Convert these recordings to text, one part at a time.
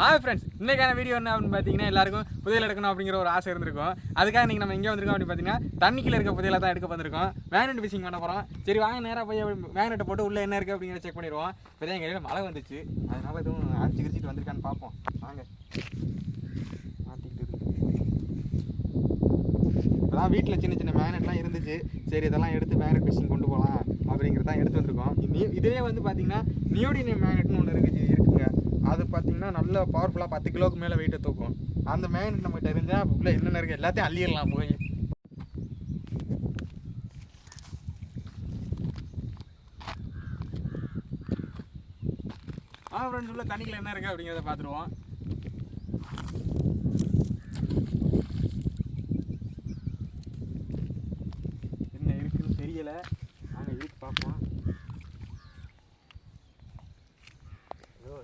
ஆ friends இன்றைக்கான video என்ன அப்படின்னு பார்த்தீங்கன்னா எல்லாருக்கும் புதையல் எடுக்கணும் அப்படிங்கிற ஒரு ஆசை இருந்திருக்கும். அதுக்காக நீங்கள் நம்ம எங்கே வந்திருக்கோம் அப்படின்னு பார்த்தீங்கன்னா தண்ணிக்குள்ள இருக்க புதையில தான் எடுக்க வந்திருக்கோம். மேக்னெட் ஃபிஷிங் பண்ண போகிறோம் சரி வாங்க நேராக போய் மேக்னெட்டை போட்டு உள்ளே என்ன இருக்குது அப்படிங்கிற செக் பண்ணிடுவோம். இப்போ தான் எங்கள் கையில் மழை வந்துச்சு. அதனால் எதுவும் அடிச்சு கிரிச்சிட்டு வந்திருக்கான்னு பார்ப்போம். வாங்க. மாட்டிக்கிட்டு இப்போதான் வீட்டில் சின்ன சின்ன மேக்னெட்லாம் இருந்துச்சு. சரி இதெல்லாம் எடுத்து மேக்னெட் ஃபிஷிங் கொண்டு போகலாம் அப்படிங்கிறதான் எடுத்து வந்திருக்கோம். நீ- இதுவே வந்து பார்த்தீங்கன்னா நியோடினியம் மேக்னெட்னு ஒன்று இருக்குது அது பார்த்தீங்கன்னா நல்ல பவர்ஃபுல்லாக பத்து கிலோக்கு மேலே வெயிட்டை தூக்கும். அந்த மேக்னெட் நம்ம தெரிஞ்சால் உள்ள என்னென்ன இருக்குது எல்லாத்தையும் அள்ளிடலாம் போய் ஆ ஃப்ரெண்ட்ஸ் உள்ள தண்ணிக்குள்ள என்ன இருக்குது அப்படிங்கிறத பார்த்துருவோம் என்ன இருக்குன்னு தெரியல நாங்கள் இழுத்து பார்ப்போம்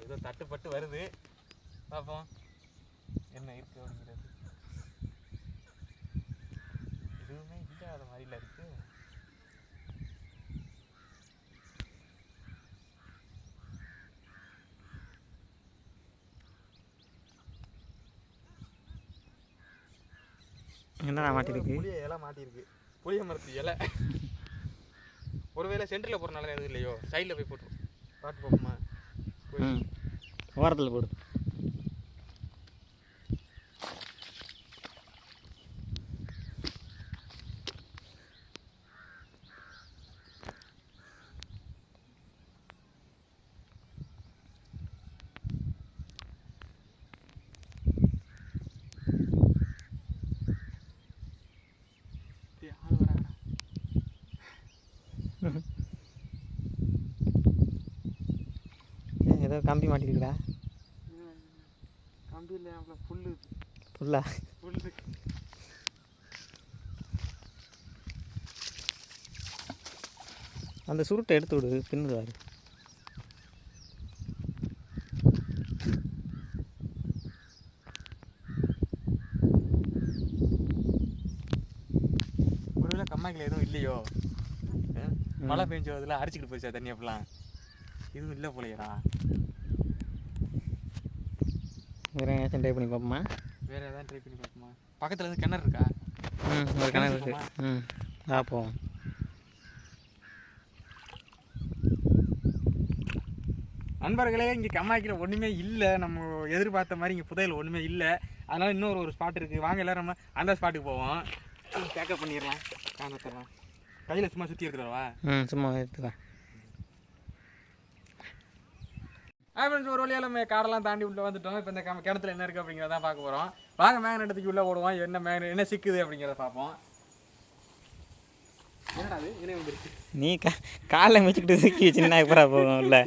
ஏதோ தட்டுப்பட்டு வருது. பார்ப்போம் என்ன இருக்கு அப்படிங்கிறது. எதுவுமே இல்லாத மாதிரில இருக்கு. என்னடா மாட்டிருக்கு? புளிய இலை மாட்டியிருக்கு புளிய மரத்து இலை. ஒருவேளை சென்டரில் போடுறனால எதுவும் இல்லையோ? சைடில் போய் போட்டு பாட்டு போய் ஓரத்தில் போடு. ஏதோ கம்பி மாட்டிருக்குடா. கம்பியில் புல்லு. ஃபுல்லா புல்லு. அந்த சுருட்டை எடுத்து விடு பின்னுது பாரு. ஒருவேளை கம்மாய்க்கில் எதுவும் இல்லையோ? மழை பெஞ்சு அதில் அடிச்சுக்கிட்டு போச்சா தண்ணி அப்படிலாம் எதுவும் இல்லை போலையடா. வேறு எங்கேயாச்சும் ட்ரை பண்ணி பார்ப்போமா? வேற ஏதாவது ட்ரை பண்ணி பார்ப்போமா? பக்கத்தில் இருந்து கிணறு இருக்கா? ம் ஒரு கிணறு இருக்கு. ம். போவோம். நண்பர்களே இங்கே கம்மாய்க்கில் ஒன்றுமே இல்லை. நம்ம எதிர்பார்த்த மாதிரி இங்கே புதையல் ஒன்றுமே இல்லை. அதனால இன்னொரு ஒரு ஸ்பாட் இருக்குது வாங்க எல்லாரும் நம்ம அந்த ஸ்பாட்டுக்கு போவோம். பேக்கப் பண்ணிடலாம் காணத்தரலாம் கையில் சும்மா சுற்றி எடுத்துடவா ம் சும்மா எடுத்துக்கா ஆ ஃப்ரெண்ட்ஸ் ஒரு வழியாக நம்ம காடெல்லாம் தாண்டி உள்ளே வந்துட்டோம். இப்போ இந்த கிணத்துல என்ன இருக்குது அப்படிங்கிறத பார்க்க போகிறோம் வாங்க மேக்னெட்டுக்கு உள்ளே ஓடுவோம். என்ன மேக்னெட் என்ன சிக்குது அப்படிங்கிறத பார்ப்போம். நீ கா காலை மிச்சிக்கிட்டு சிக்கி சின்ன எப்பரா போகும் இல்லை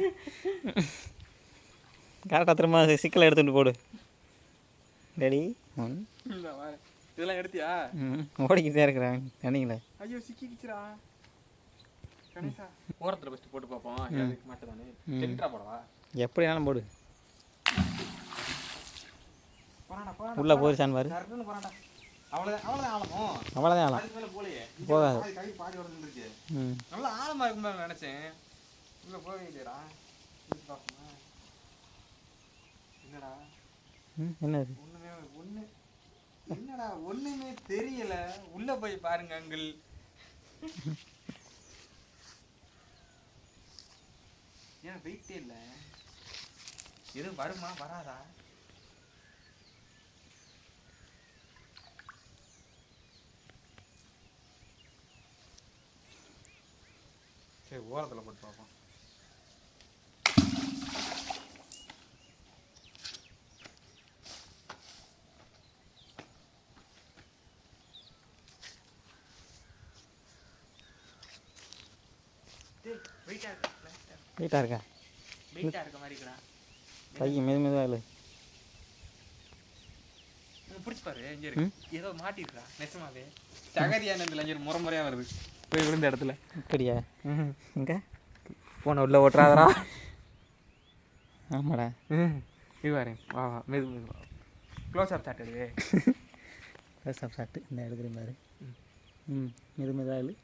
கரெக்டாக திரும்ப சிக்கலை எடுத்துகிட்டு போடு. ரெடி? ஒன். இதெல்லாம் எடுத்தியா? ஓடிக்கிட்டே இருக்கிறேன். தண்ணிங்கள ஐயோ சிக்கிக்கிச்சுடா. கணேசா ஓரத்தில் ஃபஸ்ட்டு போட்டு பார்ப்போம். மட்டும் தானே சென்ட்ரா போடவா எப்படினாலும் போடு. உள்ளே போயிருச்சான்னு பாரு. அவ்வளோதான் ஆழமோ போகாது. ம். நல்லா ஆழமா இருக்கும்னு நினைச்சேன். உள்ள போகவே என்னடா? என்னது? ஒண்ணுமே ஒண்ணு என்னடா? ஒண்ணுமே தெரியல. உள்ள போய் பாருங்க அங்கிள். ஏன் வெயிட்டே இல்ல? எதுவும் வருமா வராதா? சரி ஓரத்தில் போட்டு பார்ப்போம் டேய் வெயிட்டா இருக்கு? வெயிட்டாக இருக்கா? இருக்க மாதிரி இருக்குடா. கை மெது மெதுவாக இல்லை பிடிச்சி பாரு இங்க இருக்கு ஏதோ மாட்டிருக்கா நெசமாவே. சகதியானதுல இங்க ஒரு முறை முறையா வருது. போய் விழுந்த இடத்துல. அப்படியா? எங்கே போன உள்ள ஓட்டுறாதரா ஆமாடா. இது பாரு வா வா மெது மெது வா. க்ளோஸ் அப் சாட் எடு சாப்பிட்டு சாப்பிட்டு இந்த எடுக்கிறேன் பாரு. ம். மெது மெதுவாக இல்லை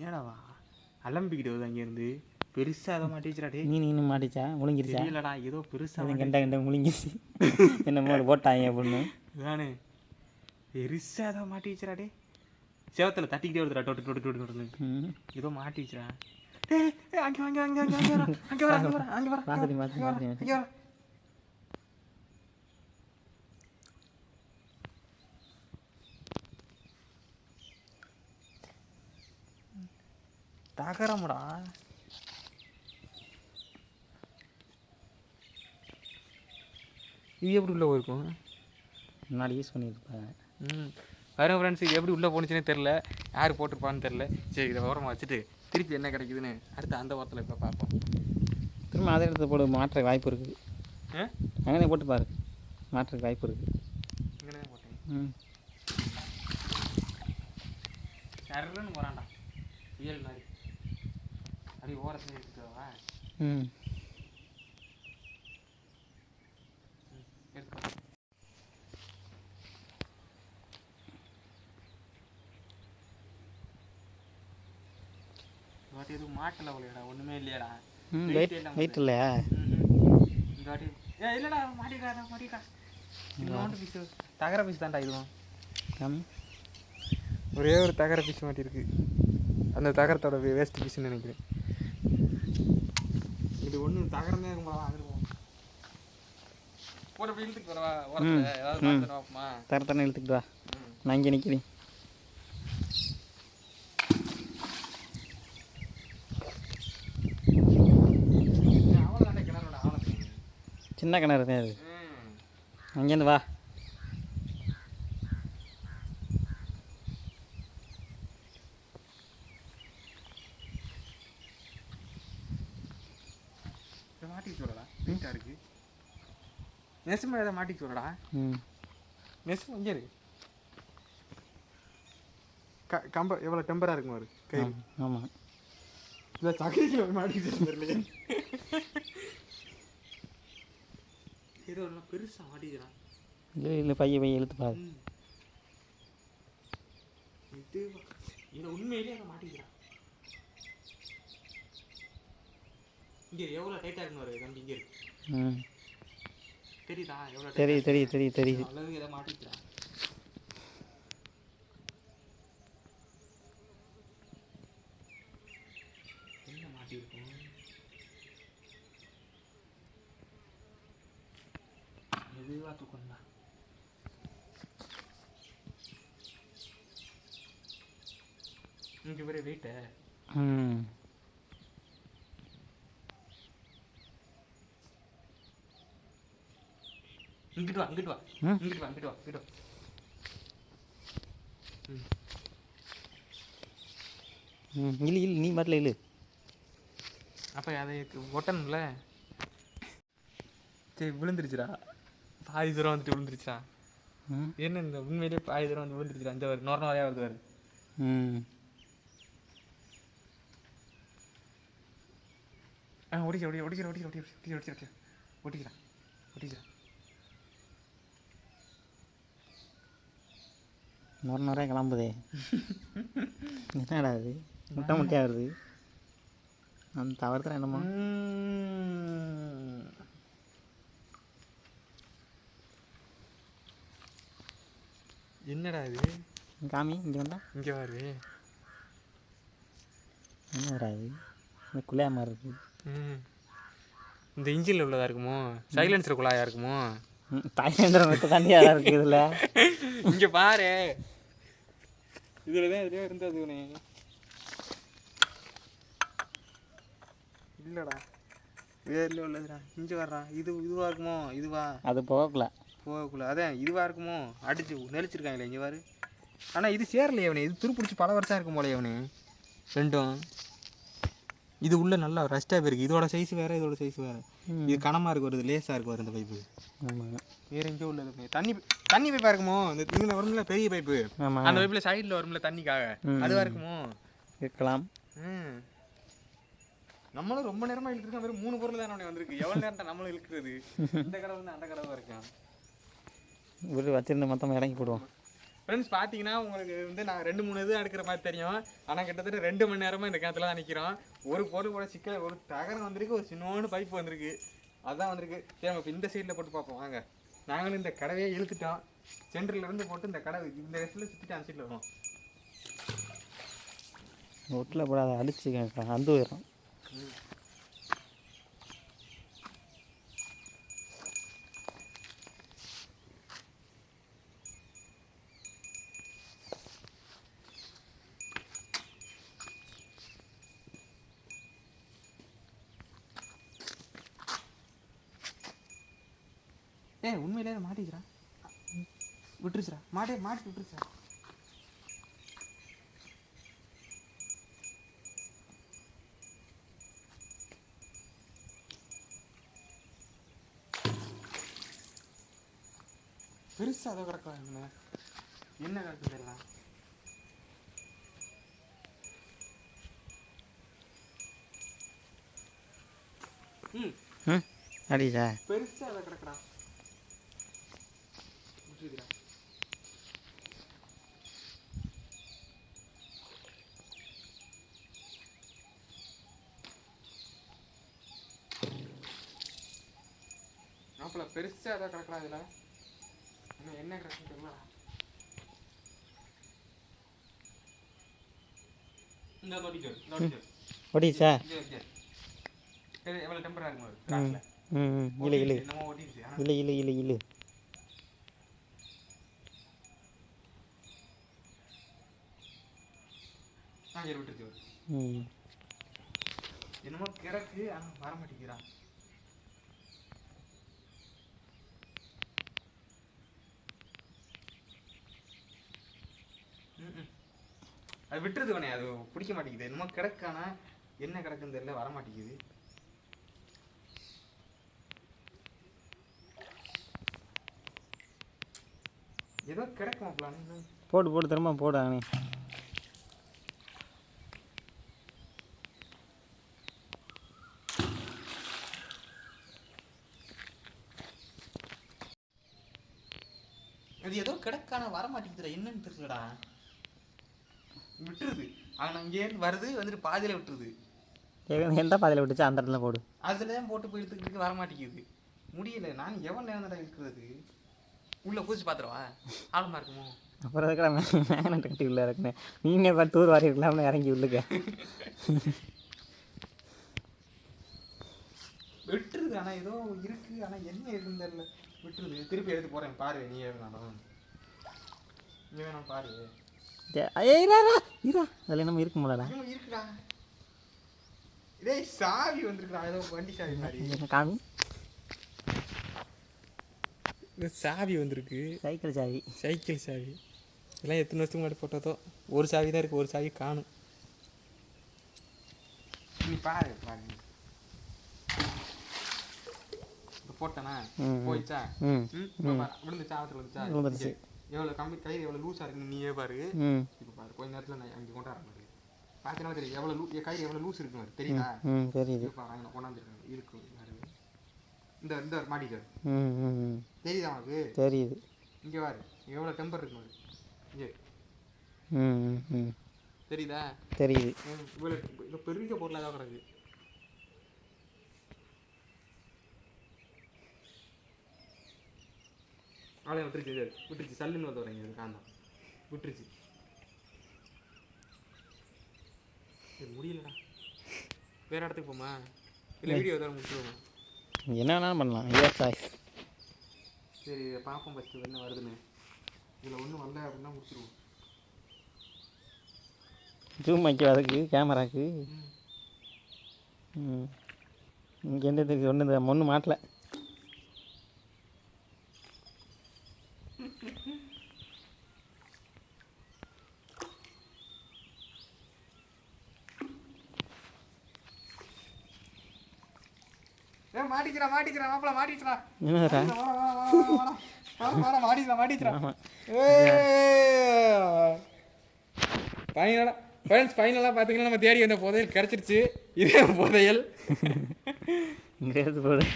ஏடாவா அலம்பிக்கிட்டு வருது அங்கேருந்து பெருசா அதை மாட்டிச்சுடா டே மீன் இன்னும் மாட்டிச்சா? முழுங்கிருச்சா தெரியலடா ஏதோ பெருசா இது கண்ட கண்ட முழுங்கிருச்சு என்னமோ போட்டாங்க அப்படின்னு. தானே பெருசா ஏதோ மாட்டிச்சுடா டே சேவத்தில் தட்டிக்கிட்டே வருதுடா டொட்டு டொட்டு டொட்டு டொட்டுன்னு. ஏதோ மாட்டிச்சுடா அங்க அங்க அங்க அங்க அங்க அங்க வர அங்க வர அங்க வர அங்க வர தகரமுடா. இது எப்படி உள்ள போயிருக்கும்? முன்னாடி யூஸ் பண்ணியிருப்பாங்க ம். பாருங்க ஃப்ரெண்ட்ஸ் இது எப்படி உள்ளே போணுச்சுன்னே தெரில யார் போட்டிருப்பான்னு தெரில சரி இதை ஓரமாக வச்சுட்டு திருப்பி என்ன கிடைக்குதுன்னு அடுத்து அந்த ஓரத்தில் இப்போ பார்ப்போம். திரும்ப அதே இடத்துல போட மாற்ற வாய்ப்பு இருக்குது ஆ? அங்கனே போட்டு பாரு. மாற்றுறதுக்கு வாய்ப்பு இருக்குது இங்கே போட்டேன். ம். சரன்னு போகிறான்டா இயல் மாதிரி. அப்படி ஓரத்தில் எடுத்துக்கவா ம். வாட்டி எதுவும் மாட்டல போலையடா ஒன்றுமே இல்லையாடா. வெயிட் இல்லையா? ம்ஹும். இந்த வாட்டி ஏ இல்லைடா மாட்டிக்காடா மாட்டிக்கா. இன்னொன்று பீஸ் தகர பீஸ் தான்டா இதுவும் ஒரே ஒரு தகர பீஸ் மாட்டிருக்கு. அந்த தகரத்தோட வேஸ்ட் பீஸ்னு நினைக்கிறேன். இது ஒன்று தகரம் இருக்கும் போல போகும் போட போய் இழுத்துக்கு வரவா ஏதாவது பார்ப்போமா தர தரன்னு இழுத்துக்கிட்டு வா. நான் இங்கே நிற்கிறேன் சின்ன கிணறு தான் அது. அங்கேருந்து வா இதை மாட்டிக்க சொல்லடா வெயிட்டாக இருக்கு நெசுமா இதை மாட்டிக்க சொல்லடா நெசுமா இங்கே இருக்கு க கம்ப எவ்வளோ டெம்பராக இருக்கும் ஒரு கை ஆமாம் இல்லை சகைக்கில் மாட்டிக்கிட்டு தெரியலையே. ஏதோ ஒன்று பெருசாக மாட்டிக்கிறான் இல்லை இல்லை பைய பைய இழுத்து பாரு. இது இதை உண்மையிலேயே அதை மாட்டிக்கிறான் இங்கே எவ்வளோ டைட்டாக இருக்குன்னு ஒரு தம்பி இங்கே இருக்கு ம். தெரியுதா? எவ்வளோ தெரியுது தெரியுது தெரியுது தெரியுது அளவு இதை மாட்டிக்கிறான்? என்ன மாட்டியிருக்கும்? மெதுவாக தூக்கணும்டா இங்கே வெயிட்ட ம். இங்கிட்டு வா இங்கிட்டு வா. இங்கிட்டு வா இங்கிட்டு வா இங்கிட்டு வா. ம். இல்லை இல்லை நீ மாட்டில் இல்லை அப்போ அதை ஒட்டணும்ல? சரி விழுந்துருச்சுடா. பாதி தூரம் வந்துட்டு விழுந்துருச்சுடா. ம். என்ன இந்த உண்மையிலே பாதி தூரம் வந்து விழுந்துருச்சுடா இந்த ஒரு நொர நொறையா வருது வருது ம். ஆ ஒடிக்கிற ஒடி ஒடிக்கிற ஒடிக்கிற ஒடிக்கிற ஒடிக்கிற ஒடிக்கிற ஒடிக்கிறான் ஒடிக்கிறான் நொற நொறையா கிளம்புதே. என்னடா அது முட்டை முட்டையாக வருது? அந்த தவறுதான் என்னமோ என்னடா இது? காமி இங்கே வந்தா? இங்கே பாரு என்ன வராது இந்த குள்ளையா மாதிரி இருக்கு. இந்த இன்ஜினில் உள்ளதா இருக்குமோ? சைலன்சர் குழாயா இருக்குமோ? தாய்லாந்திரம் தாண்டியாக இருக்குது இதில். இங்க பாரு. இதுல தான் எதுலயோ இருந்தது இவனே இல்லடா. வேர்ல உள்ளதுடா. இங்க வர்றா இது இதுவா இருக்குமோ? இதுவா? அது போகல போகக்குள்ள. அதான் இதுவா இருக்குமோ? அடிச்சு நெளிச்சிருக்காங்களே இங்க பாரு. ஆனா இது சேரலையே அவனே இது துருப்பிடிச்சு பல வருஷம் இருக்கும் போல அவனே ரெண்டும். இது உள்ள நல்லா ரஸ்டா போயிருக்கு. இதோட சைஸ் வேற இதோட சைஸ் வேற. இது கனமா இருக்கு வருது லேசா இருக்கு வருது பைப்பு. ஆமாம் வேற எங்கேயோ உள்ளது. தண்ணி தண்ணி பைப்பா இருக்குமோ இந்த இங்கே வரும்ல பெரிய பைப்பு. அந்த பைப்பில் சைடில் வரும்ல தண்ணிக்காக. ம். அதுவா இருக்குமோ? இருக்கலாம். ம். நம்மளும் ரொம்ப நேரமா இழுத்துருக்கோம் வெறும் மூணு பொருள் தான் அவனே வந்திருக்கு. எவ்வளோ நேரம் நம்மளும் இழுக்கிறது? இந்த கடவு தான் அந்த கடவு இருக்கும் ஒரு வச்சிருந்த மொத்தமாக இறங்கி போடுவோம். ஃப்ரெண்ட்ஸ் பார்த்தீங்கன்னா உங்களுக்கு வந்து நான் ரெண்டு மூணு இது எடுக்கிற மாதிரி தெரியும். ஆனால் கிட்டத்தட்ட ரெண்டு மணி நேரமாக இந்த கிணத்துல தான் நிற்கிறோம் ஒரு பொருள் கூட சிக்கல் ஒரு தகரம் வந்திருக்கு ஒரு சின்னோண்டு பைப் வந்திருக்கு. அதான் வந்திருக்கு. சரி நம்ம இப்போ இந்த சைடில் போட்டு பார்ப்போம். வாங்க. நாங்களும் இந்த கடவையே இழுத்துட்டோம். சென்டர்ல இருந்து போட்டு இந்த கடை இந்த இடத்துல சுற்றிட்டு அந்த சைடில் வரும் ஒட்டில் போடாத அடிச்சு அந்து போயிடும் ஏ உண்மையிலே மாட்டிக்கிறா. விட்டுருச்சுடா. மாட்டே மாட்டி விட்டுருச்சா பெருசா அதை கிடக்கலாம் என்ன என்ன கிடக்கு தெரியல. ம். ம். அடிச்சா பெருசா அதை கிடக்குறா மாப்பிள்ள பெருசா ஏதாவது கிடக்குறா இதுல. இன்னும் என்ன கிடக்குன்னு தெரியல. இந்த தொட்டிக்கு இந்த தொட்டிக்கு ஒடிச்சா இங்கே இங்கே. சரி எவ்வளோ டெம்பரா இருக்கும் ம் இழு ஆ. சரி விட்டுருச்சு விட்டுருச்சு. ம். என்னமோ கிடக்கு ஆனா வர மாட்டேங்கிறான். அது விட்டுருது உடனே அது பிடிக்க மாட்டேங்குது. என்னமோ கிடக்கானா என்ன கிடக்குன்னு தெரியல வர மாட்டேங்குது ஏதோ கிடக்கும் பிளான் போட்டு போட்டு திரும்ப போடு அவனே அது ஏதோ கிடக்கான வர மாட்டேங்குதுடா என்னன்னு தெரியலடா. விட்டுருது. ஆனா இங்கேருந்து வருது வந்துட்டு பாதியில விட்டுருது. எந்த பாதையில் விட்டுச்சோ? அந்த இடத்துல போடு. அதுல தான் போட்டு போய் இழுத்துக்கிட்டு வர மாட்டேங்குது. முடியல. நான் எவ்வளோ நேரம் தான் இருக்கிறது உள்ள பூச்சி பாத்துருவா ஆழமா இருக்குமோ? அப்புறம் இருக்கிற மேக்னெட் கட்டி உள்ள இருக்குன்னு நீனே பார்த்து டூர் வாரி இருக்கலாம்னு இறங்கி உள்ளுக்க. விட்டுருது. ஆனா ஏதோ இருக்கு. ஆனா என்ன இருக்குன்னு தெரியல. விட்டுருது. திருப்பி எடுத்து போறேன். பாரு நீ வேணாம் நீ வேணாம் பாரு. இரா அதில் என்னமோ இருக்கும் போலடா. ஐயோ, இருக்குடா. டேய் சாவி வந்திருக்குடா. ஏதோ வண்டி சாவி மாதிரி. என்ன காமி? இந்த சாவி வந்திருக்கு. சைக்கிள் சாவி. சைக்கிள் சாவி. இதெல்லாம் எத்தனை வருஷத்துக்கு முன்னாடி போட்டதோ? ஒரு சாவி தான் இருக்கு. ஒரு சாவி காணும். நீ பாரு பாரு. போட்டனா? பாரு. விழுந்துச்சா ஆத்துல விழுந்துச்சா விழுந்துருச்சு. எவ்வளோ கம்மி கயிறு எவ்வளோ லூஸாக இருக்குன்னு நீயே பாரு. இப்போ பாரு கொஞ்ச நேரத்தில் நான் அங்கே கொண்டாட பாரு பார்த்தீங்கன்னா தெரியும் எவ்வளோ லூ கயிறு எவ்வளோ லூஸ் இருக்கு பாரு தெரியுதா? தெரியுது. இப்போ அங்கே கொண்டாந்துருக்காங்க. இருக்கு இந்த இந்த மாடிக்கு ம் ம் ம். தெரியுதா உனக்கு? தெரியுது. இங்கே பாரு எவ்வளோ டெம்பர் இருக்கு பாரு. இங்கே. தெரியுதா? தெரியுது. இவ்வளோ பெரிய பொருளாக தான் கிடக்கு. ஆலயம் விட்டுருச்சு விட்டுருச்சு. சல்லுன்னு வந்து வரீங்க இது காந்தம். விட்டுருச்சு. இது முடியலடா. வேற இடத்துக்கு போமா? இல்லை வீடியோ தான் முடிச்சுடுவோமா? என்ன வேணாலும் பண்ணலாம். ஐயா சாய்ஸ் சரி இதை பார்ப்போம் ஃபஸ்ட்டு என்ன வருதுன்னு. இதில் ஒன்றும் வரல அப்படின்னா முடிச்சிருவோம் ஜூம் வைக்க அதுக்கு கேமராக்கு ம். ம். இங்கே எந்த இதுக்கு ஒன்று ஒன்றும் மாட்டல. மாட்டிக்கிறா மாட்டிக்கிறா மாப்பிள மாட்டிக்கிறா. மாட்டிக்கிறா மாட்டிக்கிறா. ஃபைனலாக ஃப்ரெண்ட்ஸ் ஃபைனலாக பார்த்தீங்கன்னா நம்ம தேடி வந்த புதையல் கிடச்சிருச்சு. இதே புதையல். இங்கே எடுத்து போடு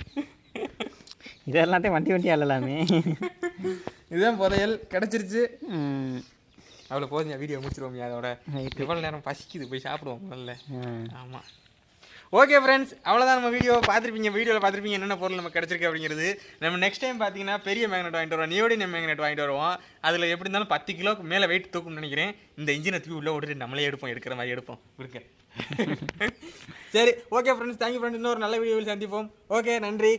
இது எல்லாத்தையும் வண்டி வண்டி அள்ளலாமே. இதுதான் புதையல் கிடச்சிருச்சு. அவ்வளோ போதுங்க வீடியோ முடிச்சிருவோம் அதோட. எவ்வளோ நேரம் பசிக்குது போய் சாப்பிடுவோம் முதல்ல. ஆமாம் ஓகே ஃப்ரெண்ட்ஸ் அவ்வளோதான் நம்ம வீடியோ பார்த்துருப்பீங்க. வீடியோவில் பார்த்துருப்பீங்க என்னென்ன பொருள் நமக்கு கிடச்சிருக்கு அப்படிங்கிறது. நம்ம நெக்ஸ்ட் டைம் பார்த்தீங்கன்னா பெரிய மேக்னெட் வாங்கிட்டு வருவோம். நியோடியம் மேக்னெட் வாங்கிட்டு வருவோம். அதில் எப்படி இருந்தாலும் பத்து கிலோக்கு மேலே வெயிட் தூக்கும்னு நினைக்கிறேன். இந்த இன்ஜினை தூக்கி உள்ளே விட்டுட்டு நம்மளே எடுப்போம் எடுக்கிற மாதிரி எடுப்போம். இருக்க. சரி ஓகே ஃப்ரெண்ட்ஸ் தேங்க்யூ ஃப்ரெண்ட்ஸ் இன்னொரு நல்ல வீடியோவில் சந்திப்போம். ஓகே நன்றி.